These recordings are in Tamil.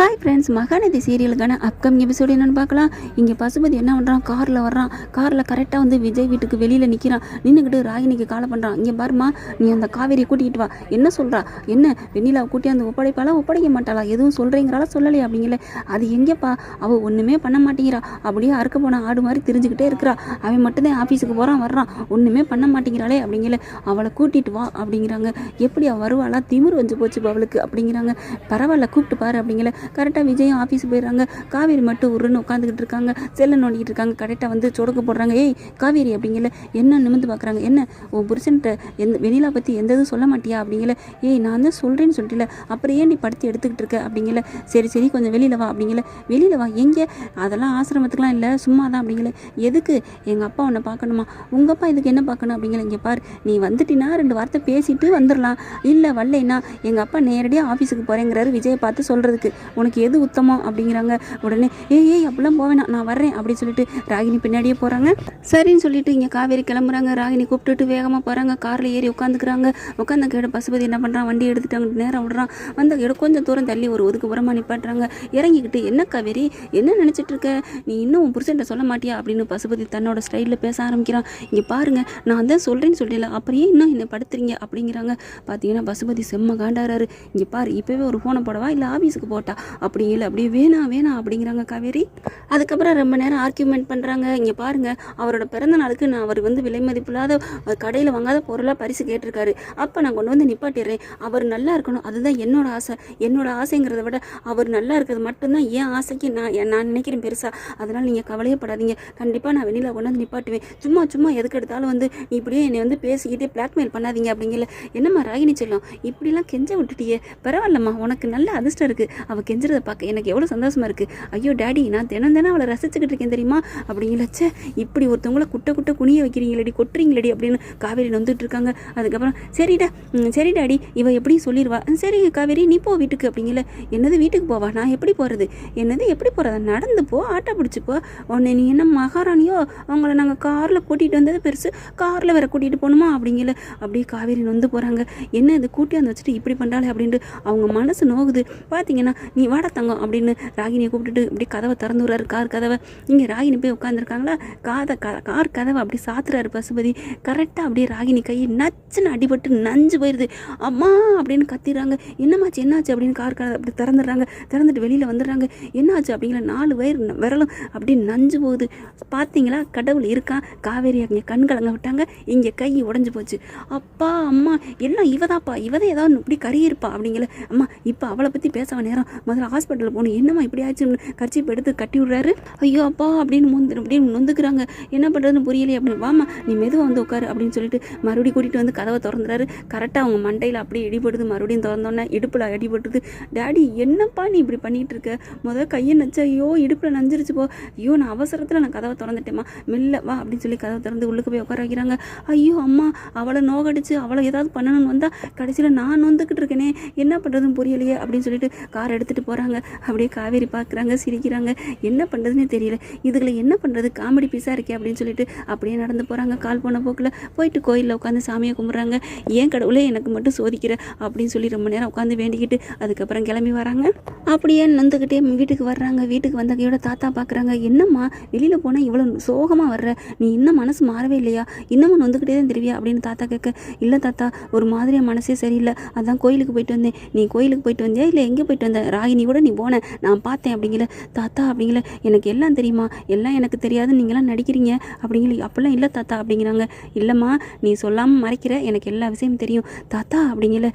ஹாய் ஃப்ரெண்ட்ஸ் மகாநதி சீரியலுக்கான அப்கமிங் எபிசோடு என்னென்னு பார்க்கலாம். இங்கே பசுபதி என்ன பண்ணுறான் காரில் வர்றான். காரில் கரெக்டாக வந்து விஜய் வீட்டுக்கு வெளியில் நிற்கிறான் நின்றுக்கிட்டு ராகினிக்கு காலை பண்ணுறான் இங்கே பாருமா நீ அந்த காவேரியை கூட்டிகிட்டு வா. என்ன சொல்கிறா என்ன? வெண்ணிலாவை கூட்டி அந்த ஒப்படைப்பாளா? ஒப்படைக்க மாட்டாளா? எதுவும் சொல்கிறீங்களால சொல்லலையே அப்படிங்கல. அது எங்கேப்பா? அவள் ஒன்றுமே பண்ண மாட்டேங்கிறா. அப்படியே அறுக்க போன ஆடு மாதிரி திரிஞ்சுக்கிட்டே இருக்கிறா. அவன் மட்டும்தான் ஆஃபீஸுக்கு போகிறான் வர்றான். ஒன்றுமே பண்ண மாட்டேங்கிறாளே அப்படிங்கல. அவளை கூட்டிகிட்டு வா அப்படிங்கிறாங்க. எப்படி அவள் வருவாளா? திமிரு வந்து போச்சு அவளுக்கு அப்படிங்கிறாங்க. பரவாயில்ல கூப்பிட்டு பாரு அப்படிங்கல. கரெக்டாக விஜயும் ஆஃபீஸ் போயிடுறாங்க. காவேரி மட்டும் உருன்னு உட்காந்துக்கிட்டு இருக்காங்க. செல்லை நோண்டிக்கிட்டு இருக்காங்க. கரெக்டாக வந்து சொடக்கு போடுறாங்க. ஏய் காவேரி அப்படிங்கல. என்ன நிமிந்து பார்க்குறாங்க என்ன? உன் புருஷன்ட்ட எந்த வெண்ணிலா பற்றி எந்த இதுவும் சொல்ல மாட்டியா அப்படிங்கல. ஏய் நான் தான் சொல்கிறேன்னு சொல்லிட்டுல அப்புறம் ஏன் நீ படுத்து எடுத்துக்கிட்டு இருக்க அப்படிங்கல. சரி சரி கொஞ்சம் வெளியில் வா அப்படிங்கல. வெளியில் வா. எங்கே? அதெல்லாம் ஆசிரமத்துக்குலாம் இல்லை. சும்மா தான் அப்படிங்கல. எதுக்கு? எங்கள் அப்பா உன்னை பார்க்கணுமா? உங்கள் அப்பா இதுக்கு என்ன பார்க்கணும் அப்படிங்கல. இங்கே பார். நீ வந்துட்டினா ரெண்டு வார்த்தை பேசிட்டு வந்துடலாம் இல்லை வரலைன்னா எங்கள் அப்பா நேரடியாக ஆஃபீஸுக்கு போகிறேங்கிறாரு விஜயை பார்த்து சொல்கிறதுக்கு உனக்கு எது உத்தமம் அப்படிங்கிறாங்க. உடனே ஏய் ஏய் அப்படிலாம் போவேணா நான் வர்றேன் அப்படின்னு சொல்லிட்டு ராகினி பின்னாடியே போகிறாங்க சரின்னு சொல்லிட்டு இங்கே காவேரி கிளம்புறாங்க. ராகினி கூப்பிட்டுட்டு வேகமாக போகிறாங்க காரில் ஏறி உட்காந்துக்கிறாங்க. உட்காந்த கேட பசுபதி என்ன பண்ணுறான் வண்டி எடுத்துட்டு நேரம் விடுறான் வந்து கேட கொஞ்சம் தூரம் தள்ளி ஒரு ஒதுக்குப்புறமா நிப்பாட்டுறாங்க. இறங்கிக்கிட்டு என்ன காவேரி? என்ன நினச்சிட்டு இருக்க? நீ இன்னும் உன் புருஷன்ட்ட சொல்ல மாட்டியா? அப்படின்னு பசுபதி தன்னோட ஸ்டைலில் பேச ஆரம்பிக்கிறான். இங்கே பாருங்கள் நான் தான் சொல்கிறேன்னு சொல்லல அப்புறம் ஏன் இன்னும் என்னை படுத்துறீங்க? அப்படிங்கிறாங்க. பார்த்தீங்கன்னா பசுபதி செம்ம காண்டாராரு இங்கே பாரு இப்போவே ஒரு ஃபோனை போடவா? இல்லை ஆஃபீஸுக்கு போட்டா? அப்படி இல்லை அப்படியே வேணாம் வேணாம் அப்படிங்கிறாங்க காவேரி. அதுக்கப்புறம் ரொம்ப நேரம் ஆர்கியூமெண்ட் பண்ணுறாங்க இங்கே பாருங்க அவரோட பிறந்த நாளுக்கு நான் அவர் வந்து விலை மதிப்பில்லாத கடையில் வாங்காத பொருளாக பரிசு கேட்டிருக்காரு. அப்போ நான் கொண்டு வந்து நிப்பாட்டிடுறேன். அவர் நல்லா இருக்கணும் அதுதான் என்னோட ஆசை. என்னோட ஆசைங்கிறத விட அவர் நல்லா இருக்கிறது மட்டும்தான் என் ஆசைக்கு நான் நான் நினைக்கிறேன் பெருசாக அதனால் நீங்கள் கவலையப்படாதீங்க. கண்டிப்பாக நான் வெளியில் கொண்டு வந்து நிப்பாட்டுவேன். சும்மா சும்மா எதுக்கு எடுத்தாலும் வந்து நீ இப்படியே என்னை வந்து பேசிக்கிட்டே பிளாக்மெயில் பண்ணாதீங்க அப்படிங்கல என்னம்மா ராகினி செல்லம் இப்படிலாம் கெஞ்ச விட்டுட்டியே. பரவாயில்லம்மா உனக்கு நல்ல அதிர்ஷ்டம் இருக்குது அவள் கெஞ்சுறதை பார்க்க எனக்கு எவ்வளோ சந்தோஷமா இருக்குது ஐயோ டேடி நான் தினம் தினம் அவளை ரசிச்சுக்கிட்டு இருக்கேன் தெரியுமா? அப்படிங்களாச்சே இப்படி ஒருத்தவங்கள குட்டை குட்டை குனிய வைக்கிறீங்களடி கொட்டுறீங்களடி அப்படின்னு காவேரி நொந்துட்டு இருக்காங்க. அதுக்கப்புறம் சரிடா சரி டாடி இவ எப்படியும் சொல்லிடுவா சரி காவேரி நீ போ வீட்டுக்கு அப்படிங்கல என்னது வீட்டுக்கு போவா? நான் எப்படி போகிறது என்னது எப்படி போகிறதா நடந்து போ ஆட்டோ பிடிச்சி போ. உன்னை நீ என்ன மகாராணியோ? அவங்கள நாங்கள் காரில் கூட்டிகிட்டு வந்தது பெருசு. காரில் வேற கூட்டிகிட்டு போகணுமா? அப்படிங்கல அப்படியே காவேரி நொந்து போகிறாங்க என்ன இது கூட்டி வந்து வச்சுட்டு இப்படி பண்ணுறாளே அப்படின்ட்டு அவங்க மனசு நோகுது. பார்த்தீங்கன்னா நீ வாட தங்கம் அப்படின்னு ராகினியை கூப்பிட்டுட்டு இப்படி கதவை திறந்து விடுறாரு. கார் கதவை. இங்கே ராகினி போய் உட்காந்துருக்காங்களா காதை க கார் கதவை அப்படி சாத்துறாரு பசுபதி. கரெக்டாக அப்படியே ராகினி கை நச்சுன்னு அடிபட்டு நஞ்சு போயிடுது அம்மா அப்படின்னு கத்திடுறாங்க. என்னமாச்சு என்னாச்சு அப்படின்னு கார் கதவை அப்படி திறந்துடுறாங்க. திறந்துட்டு வெளியில் வந்துடுறாங்க. என்னாச்சு அப்படிங்கிற நாலு வயிறு விரலும் அப்படி நஞ்சு போகுது. பார்த்தீங்களா கடவுள் இருக்கான் காவேரி அங்கே கண் கலங்க விட்டாங்க. இங்கே கை உடஞ்சி போச்சு. அப்பா அம்மா எல்லாம் இவதாப்பா. இவதான் ஏதாவது இப்படி கறியிருப்பா அப்படிங்கிற அம்மா இப்போ அவளை பற்றி பேச நேரம் முதல்ல ஹாஸ்பிட்டலில் போகணும் என்னம்மா இப்படி ஆச்சுன்னு கர்ச்சிப் எடுத்து கட்டி விடுறாரு. ஐயோ அப்பா அப்படின்னு முந்து அப்படின்னு நொந்துக்கிறாங்க. என்ன பண்ணுறதுன்னு புரியலையே அப்படின்னு. வாமா நீ மெதுவாக வந்து உட்காரு அப்படின்னு சொல்லிட்டு மறுபடியும் கூட்டிகிட்டு வந்து கதவை திறந்துறாரு. கரெக்டாக அவங்க மண்டையில் அப்படியே இடிபடுது. மறுபடியும் திறந்தோன்னே இடுப்பில் அடிபட்டுது. டேடி என்னப்பா நீ இப்படி பண்ணிட்டு இருக்க? முதல்ல கையை நச்சா. ஐயோ இடுப்பில் நஞ்சிருச்சு போ. ஐயோ நான் அவசரத்தில் நான் கதவை திறந்துட்டேம்மா. மெல்ல வா அப்படின்னு சொல்லி கதவை திறந்து உள்ளுக்கு போய் உட்கார வைக்கிறாங்க. ஐயோ அம்மா அவளை நோகடிச்சு அவளை ஏதாவது பண்ணணும்னு வந்தால் கடைசியில் நான் நொந்துக்கிட்டு இருக்கேனே. என்ன பண்ணுறதுன்னு புரியலையே அப்படின்னு சொல்லிட்டு கார் எடுத்துகிட்டு போகிறாங்க அப்படியே காவேரி பார்க்குறாங்க சிரிக்கிறாங்க. என்ன பண்ணுறதுனே தெரியல. இதுகளை என்ன பண்ணுறது காமெடி பீஸாக இருக்கே அப்படின்னு சொல்லிட்டு அப்படியே நடந்து போகிறாங்க கால் போன போக்கில் போயிட்டு கோயிலில் உட்காந்து சாமியை கும்பிட்றாங்க. ஏன் கடவுளே எனக்கு மட்டும் சோதிக்கிற அப்படின்னு சொல்லி ரொம்ப நேரம் உட்காந்து வேண்டிக்கிட்டு அதுக்கப்புறம் கிளம்பி வராங்க. அப்படியே நந்துக்கிட்டே வீட்டுக்கு வர்றாங்க. வீட்டுக்கு வந்தகையோட தாத்தா பார்க்குறாங்க. என்னம்மா வெளியில் போனால் இவ்வளோ சோகமாக வர்ற? நீ இன்னும் மனசு மாறவே இல்லையா? இன்னமும் நொந்துக்கிட்டே தான் தெரிவியா? அப்படின்னு தாத்தா கேட்க இல்லை தாத்தா ஒரு மாதிரியாக மனசே சரியில்லை. அதான் கோயிலுக்கு போயிட்டு வந்தேன். நீ கோயிலுக்கு போயிட்டு வந்தியா? இல்லை எங்கே போயிட்டு வந்த? ராகினி கூட நீ போன. நான் பார்த்தேன் அப்படிங்கல தாத்தா அப்படிங்கல எனக்கு எல்லாம் தெரியுமா? எல்லாம் எனக்கு தெரியாது. நீங்களாம் நடிக்கிறீங்க. அப்படிங்கல அப்பெல்லாம் இல்லை தாத்தா அப்படிங்கிறாங்க. இல்லைம்மா நீ சொல்லாமல் மறைக்கிற. எனக்கு எல்லா விஷயமும் தெரியும். தாத்தா அப்படிங்கல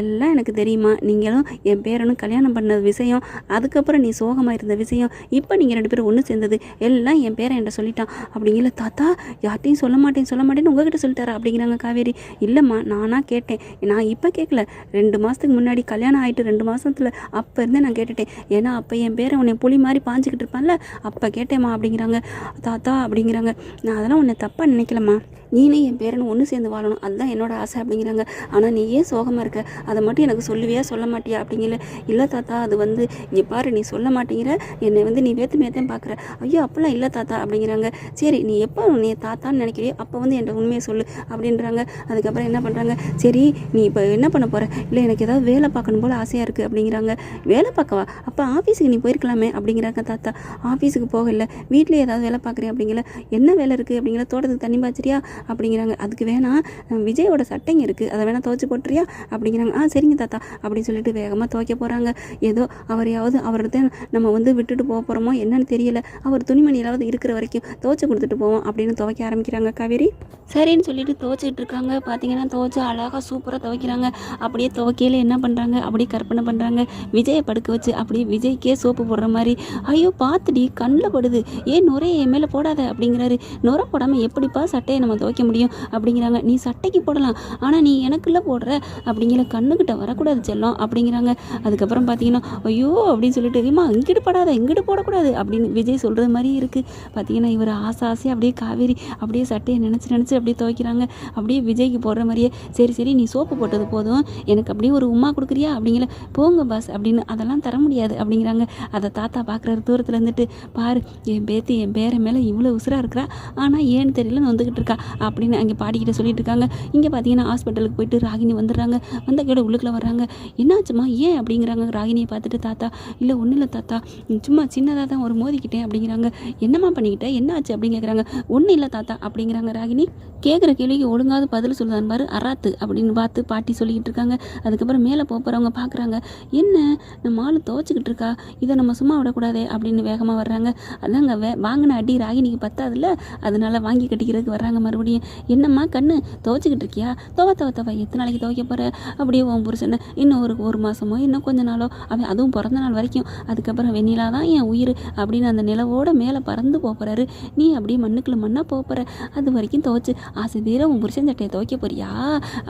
எல்லாம் எனக்கு தெரியுமா? நீங்களும் என் பேரனும் கல்யாணம் பண்ண விஷயம் அதுக்கப்புறம் நீ சோகமாக இருந்த விஷயம் இப்போ நீங்கள் ரெண்டு பேரும் ஒன்று சேர்ந்தது எல்லாம் என் பேரன் என்கிட்ட சொல்லிட்டான். அப்படிங்கல தாத்தா யார்ட்டையும் சொல்ல மாட்டேன் சொல்ல மாட்டேன்னு உங்ககிட்ட சொல்லிட்டாரா? அப்படிங்கிறாங்க காவேரி. இல்லைம்மா நானாக கேட்டேன். நான் இப்போ கேட்கல ரெண்டு மாதத்துக்கு முன்னாடி கல்யாணம் ஆகிட்டு ரெண்டு மாதத்தில் அப்போ அப்போ இருந்தே நான் கேட்டுட்டேன். ஏன்னா அப்போ என் பேரை உன்னை புலி மாதிரி பாஞ்சிக்கிட்டு இருப்பான்ல அப்போ கேட்டேம்மா அப்படிங்கிறாங்க. தாத்தா அப்படிங்கிறாங்க. நான் அதெல்லாம் உன்னை தப்பாக நினைக்கலம்மா. நீனே என் பேரன் ஒன்று சேர்ந்து வாழணும். அதுதான் என்னோட ஆசை அப்படிங்கிறாங்க. ஆனால் நீ ஏன் சோகமாக இருக்க? அதை மட்டும் எனக்கு சொல்லுவியா? சொல்ல மாட்டியா? அப்படிங்கல இல்லை தாத்தா அது வந்து இங்கே பாரு நீ சொல்ல மாட்டேங்கிற. என்னை வந்து நீ வேத்து மேத்தேன் பார்க்குற ஐயோ அப்போல்லாம் இல்லை தாத்தா அப்படிங்கிறாங்க. சரி நீ எப்போ நீ தாத்தான்னு நினைக்கிறியோ அப்போ வந்து என்கிட்ட உண்மையை சொல்லு அப்படின்றாங்க. அதுக்கப்புறம் என்ன பண்ணுறாங்க சரி நீ இப்போ என்ன பண்ண போகிற இல்லை எனக்கு ஏதாவது வேலை பார்க்கணும் போல் ஆசையாக இருக்குது அப்படிங்கிறாங்க. வேலை பார்க்கவா? அப்போ ஆஃபீஸுக்கு நீ போயிருக்கலாமே அப்படிங்கிறாங்க தாத்தா. ஆஃபீஸுக்கு போகல. வீட்டில் ஏதாவது வேலை பார்க்குறேன் அப்படிங்கிற என்ன வேலை இருக்குது அப்படிங்கிற தோட்டத்துக்கு தண்ணி பாய்ச்சறியா அப்படிங்கிறாங்க. அதுக்கு வேணாம் விஜயோட சட்டைங்க இருக்குது அதை வேணால் துவைச்சி போட்டுறியா? அப்படிங்கிறாங்க. ஆ சரிங்க தாத்தா. அப்படின்னு சொல்லிட்டு வேகமாக துவைக்க போகிறாங்க ஏதோ அவரையாவது அவர்கிட்ட நம்ம வந்து விட்டுட்டு போக போகிறோமோ என்னன்னு தெரியல. அவர் துணிமணியிலாவது இருக்கிற வரைக்கும் துவைச்சி கொடுத்துட்டு போவோம் அப்படின்னு துவைக்க ஆரம்பிக்கிறாங்க காவேரி. சரின்னு சொல்லிட்டு துவைச்சிட்டு இருக்காங்க. பார்த்தீங்கன்னா துவைச்சி அழகாக சூப்பராக துவைக்கிறாங்க. அப்படியே துவைக்கையில் என்ன பண்ணுறாங்க அப்படியே கற்பனை பண்ணுறாங்க விஜயை படுக்க வச்சு அப்படியே விஜய்க்கே சோப்பு போடுற மாதிரி ஐயோ பார்த்துடி கண்ணில் படுது. ஏன் நுரையை என் மேலே போடாத? அப்படிங்கிறாரு. நுரை போடாமல் எப்படிப்பா சட்டையை நம்ம துவைக்க முடியும் அப்படிங்கிறாங்க. நீ சட்டைக்கு போடலாம். ஆனால் நீ எனக்குள்ளே போடுற அப்படிங்கிற கண்ணுக்கிட்ட வரக்கூடாது செல்லம் அப்படிங்கிறாங்க. அதுக்கப்புறம் பார்த்தீங்கன்னா ஐயோ அப்படின்னு சொல்லிட்டு ஏமா இங்கிட்டு படாத இங்கிட்டு போடக்கூடாது அப்படின்னு விஜய் சொல்கிறது மாதிரி இருக்குது பார்த்தீங்கன்னா இவர் ஆசை ஆசையாக அப்படியே காவேரி அப்படியே சட்டையை நினச்சி நினச்சி அப்படியே துவைக்கிறாங்க. அப்படியே விஜய்க்கு போடுற மாதிரியே சரி சரி நீ சோப்பு போட்டது போதும். எனக்கு அப்படியே ஒரு உமா கொடுக்குறியா? அப்படிங்கிற போங்க பாஸ் அப்படின்னு அதெல்லாம் தர முடியாது அப்படிங்கிறாங்க. அதை தாத்தா பார்க்குறாரு தூரத்தில் இருந்துட்டு பாரு என் பேத்தி என் பேரை மேலே இவ்வளோ உசுராக இருக்கிறா. ஆனால் ஏன்னு தெரியல வந்துக்கிட்டு இருக்கா. அப்படின்னு அங்கே பாடிக்கிட்ட சொல்லிட்டு இருக்காங்க இங்கே பார்த்தீங்கன்னா ஹாஸ்பிட்டலுக்கு போயிட்டு ராகினி வந்துடுறாங்க. வந்த கேட உள்ளுக்குள்ள வர்றாங்க. என்னாச்சுமா ஏன் அப்படிங்கிறாங்க ராகினியை பார்த்துட்டு தாத்தா. இல்லை ஒன்றும் இல்லை தாத்தா. சும்மா சின்னதாக தான் ஒரு மோதிக்கிட்டேன் அப்படிங்கிறாங்க. என்னம்மா பண்ணிக்கிட்டேன் என்னாச்சு? அப்படின்னு கேட்குறாங்க ஒன்றும் இல்லை தாத்தா அப்படிங்கிறாங்க ராகினி. கேட்குற கேள்விக்கு ஒழுங்காவது பதில் சொல்லுதான் பாரு. அராத்து அப்படின்னு பார்த்து பாட்டி சொல்லிக்கிட்டு இருக்காங்க அதுக்கப்புறம் மேலே போகிறவங்க பார்க்குறாங்க. என்ன? நம்ம ஆள் துவச்சிக்கிட்டு இருக்கா? இதை நம்ம சும்மா விடக்கூடாதே அப்படின்னு வேகமாக வர்றாங்க. அதாங்க வே வாங்கின அடி ராகினிக்கு பத்தாதுல்ல? அதனால வாங்கி கட்டிக்கிறதுக்கு வர்றாங்க மறுபடியும். என்னம்மா கண்ணு? துவச்சிக்கிட்டு இருக்கியா? துவ துவ தவ. எத்தனை நாளைக்கு துவைக்க போகிற அப்படியே உன் புருஷனை. இன்னும் ஒரு ஒரு மாதமோ இன்னும் கொஞ்ச நாளோ. அவன் அதுவும் பிறந்த நாள் வரைக்கும். அதுக்கப்புறம் வெண்ணிலா தான் என் உயிர் அப்படின்னு அந்த நிலவோட மேலே பறந்து போக போகிறாரு நீ அப்படியே மண்ணுக்குள்ள மண்ணாக போக போகிற அது வரைக்கும் துவைச்சு. ஆசை தீர உன் புருஷன் சட்டையை துவைக்க போறியா?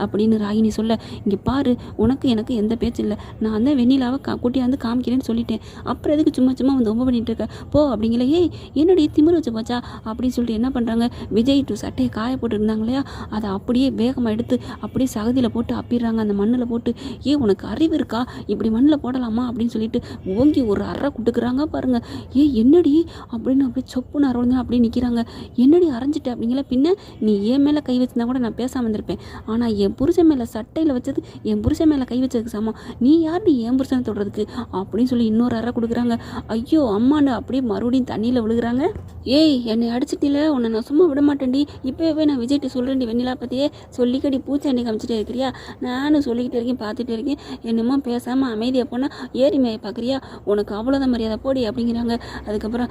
அப்படின்னு ராகினி சொல்ல இங்கே பாரு உனக்கு எனக்கு எந்த பேச்சு இல்லை. நான் தான் வெண்ணிலாவை கா கூட்டியாந்து காமிக்கிறேன்னு சொல்லிட்டேன். அப்புறம் எதுக்கு சும்மா சும்மா வந்து ரொம்ப பண்ணிட்டு இருக்க? போ அப்படிங்கிற ஏய் என்னடி திமிர் வச்சு போச்சா? அப்படின்னு சொல்லிட்டு என்ன பண்ணுறாங்க விஜய் டு சட்டையை காய போட்டுருந்தாங்க இல்லையா அதை அப்படியே வேகமாக எடுத்து அப்படியே சகதியில் போட்டு அப்பிடுறாங்க. அந்த மண்ணில் போட்டு ஏ உனக்கு அறிவு இருக்கா? இப்படி மண்ணில் போடலாமா? அப்படின்னு சொல்லிட்டு ஓங்கி ஒரு அறை கொடுக்குறாங்க பாருங்கள் ஏ என்னடி? அப்படின்னு அப்படியே சொப்புன்னு அரவணைஞ்சு அப்படியே நிற்கிறாங்க என்னடி அரைஞ்சிட்ட? அப்படிங்கிற பின்ன நீ என் மேலே கை வச்சிருந்தா கூட நான் பேசாமல் இருந்திருப்பேன். ஆனால் என் புருஷன் மேலே சட்டையில் வச்சது என் புருஷன் மேலே கை வச்சதுக்கு சமம். நீ யார் நீ என் புருஷனை தொடுறதுக்கு? அப்படின்னு சொல்லி இன்னொரு அறை கொடுக்குறாங்க. ஐயோ அம்மான்னு அப்படியே மறுபடியும் தண்ணியில் விழுகுறாங்க. ஏய் என்னை அடிச்சிட்டில உன்னை நான் சும்மா விட மாட்டேன்டி. இப்போ போய் நான் விஜய்கிட்ட சொல்கிறேன்டி வெண்ணிலா பற்றியே சொல்லிக்கடி பூச்சாண்டி காமிச்சிட்டே இருக்கிறியா? நானும் சொல்லிக்கிட்டே இருக்கேன் பார்த்துட்டே இருக்கேன். என்னமோ பேசாமல் அமைதியாக போனால் ஏரிமையை பார்க்குறியா உனக்கு அவ்வளோதான் மரியாதை போடி அப்படிங்கிறாங்க. அதுக்கப்புறம்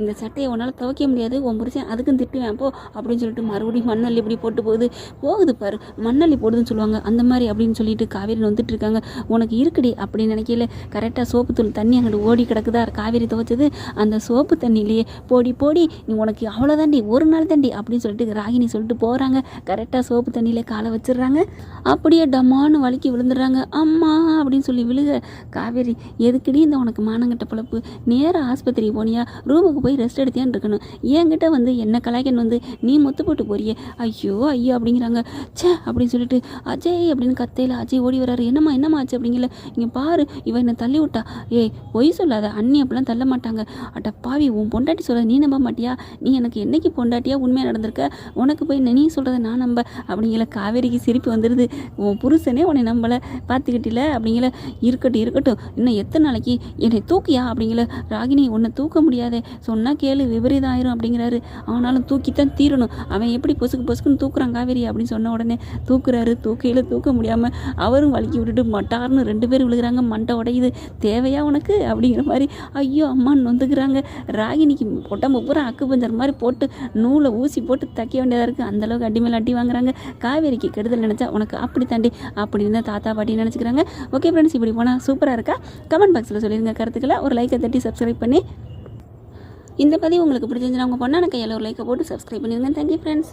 இந்த சட்டையை உன்னால் துவைக்க முடியாது உன் புருஷன் அதுக்கும் திட்டுவேன் போ அப்படின்னு சொல்லிட்டு மறுபடியும் மண்ணள்ளி இப்படி போட்டு போகுது. போகுது பாரு மண்ணள்ளி போடுதுன்னு சொல்லுவாங்க அந்த மாதிரி அப்படின்னு சொல்லிட்டு காவேரி வந்துட்டு இருக்காங்க. உனக்கு இருக்குடி அப்படின்னு நினைக்கல கரெக்டாக சோப்பு தூள் தண்ணி அங்கிட்டு ஓடி கிடக்குதா காவேரி துவைச்சது. அந்த சோப்பு தண்ணியிலேயே போடி போடி நீ உனக்கு அவ்வளோதாண்டி ஒரு நாள் தாண்டி அப்படின்னு சொல்லிட்டு ராகினி சொல்லிட்டு போகிறாங்க கரெக்டாக சோப்பு தண்ணியிலே காலை வச்சிடுறாங்க. அப்படியே டமான்னு வலிக்கி விழுந்துடுறாங்க. அம்மா அப்படின்னு சொல்லி விழுக காவேரி எதுக்குடி இந்த உனக்கு மானங்கட்ட பிழப்பு? நேராக ஆஸ்பத்திரி போனியா? ரூமுக்கு போய் ரெஸ்ட் எடுத்தியான்னு இருக்கணும். என்கிட்ட வந்து என்ன கலாய்க்கன் வந்து நீ முத்து போட்டு போறியே? ஐயோ ஐயோ அப்படிங்கிறாங்க. ச்சே அப்படின்னு சொல்லிட்டு அஜய் அப்படின்னு கத்தையில் அஜய் ஓடி வராரு என்னம்மா என்னம்மா ஆச்சு அப்படிங்கல. இங்கே பாரு இவன் என்னை தள்ளி விட்டா. ஏய் பொய் சொல்லாத. அண்ணி அப்படிலாம் தள்ள மாட்டாங்க. அட பாவி உன் பொண்டாட்டி சொல்ல நீ நம்ப மாட்டியா? நீ எனக்கு என்னைக்கு பொண்டாட்டியா உண்மையாக நடந்திருக்க? உனக்கு போய் நீ சொல்கிறத நான் நம்ப அப்படிங்கிற காவேரிக்கு சிரிப்பு வந்துடுது உன் புருஷனே உன்னை நம்பலை. பார்த்துக்கிட்டில அப்படிங்கிற இருக்கட்டும் இருக்கட்டும். இன்னும் எத்தனை நாளைக்கு என்னை தூக்கியா அப்படிங்கிற ராகினி உன்னை தூக்க முடியாதே. சொன்னால் கேளு விபரீதம் ஆயிரும் அப்படிங்கிறாரு. ஆனாலும் தூக்கித்தான் தீரணும். அவன் எப்படி பொசுக்கு பொசுக்குன்னு தூக்குறான் காவேரி அப்படின்னு சொன்ன உடனே தூக்குறாரு. தூக்கையில் தூக்க முடியாமல் அவரும் வலிக்கி விட்டுட்டு மட்டார்னு ரெண்டு பேரும் விழுகிறாங்க. மண்டை உடையுது. தேவையா உனக்கு அப்படிங்கிற மாதிரி ஐயோ அம்மான்னு நொந்துக்கிறாங்க. ராகினிக்கு உடம்பு பூரா அக்கு பஞ்சர் மாதிரி போட்டு நூலை ஊசி போட்டு தைக்க வேண்டியதாக இருக்குது அந்தளவுக்கு அடி மேலே அடி வாங்குறாங்க. காவேரிக்கு கெடுதல் நினச்சா உனக்கு அப்படி தாண்டி அப்படின்னு இருந்தால் தாத்தா பாட்டி நினச்சிக்கிறாங்க. ஓகே ஃப்ரெண்ட்ஸ் இப்படி போனால் சூப்பராக இருக்கா? கமெண்ட் பாக்ஸில் சொல்லிடுங்க கருத்துக்களை. ஒரு லைக்கை தட்டி சப்ஸ்கிரைப் பண்ணி. இந்த பதிவு உங்களுக்கு பிடிச்சிருந்துச்சுன்னா உங்கள் பொண்ணான கையில் ஒரு லைக்கை போட்டு சப்ஸ்கிரைப் பண்ணிடுங்க தேங்க்யூ ஃப்ரெண்ட்ஸ்